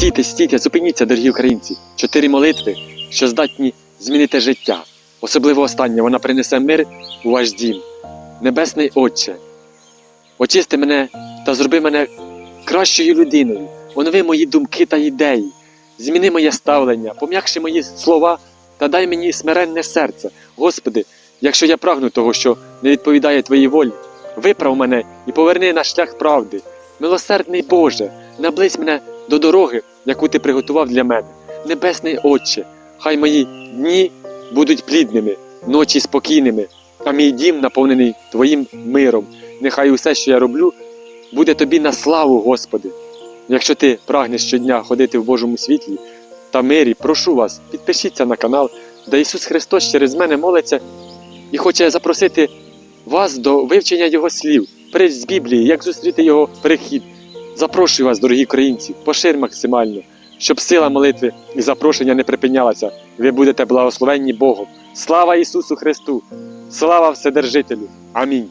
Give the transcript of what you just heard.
Стійте, стійте, зупиніться, дорогі українці. Чотири молитви, що здатні змінити життя. Особливо остання, вона принесе мир у ваш дім. Небесний Отче, очисти мене та зроби мене кращою людиною. Онови мої думки та ідеї. Зміни моє ставлення, пом'якши мої слова та дай мені смиренне серце. Господи, якщо я прагну того, що не відповідає Твоїй волі, виправ мене і поверни на шлях правди. Милосердний Боже, наблизь мене до дороги, яку ти приготував для мене. Небесний Отче, хай мої дні будуть плідними, ночі спокійними, а мій дім наповнений Твоїм миром. Нехай усе, що я роблю, буде тобі на славу, Господи. Якщо ти прагнеш щодня ходити в Божому світлі та мирі, прошу вас, підпишіться на канал, де Ісус Христос через мене молиться і хоче запросити вас до вивчення Його слів, притч з Біблії, як зустріти Його прихід. Запрошую вас, дорогі українці, пошир максимально, щоб сила молитви і запрошення не припинялася. Ви будете благословенні Богом. Слава Ісусу Христу! Слава Вседержителю! Амінь.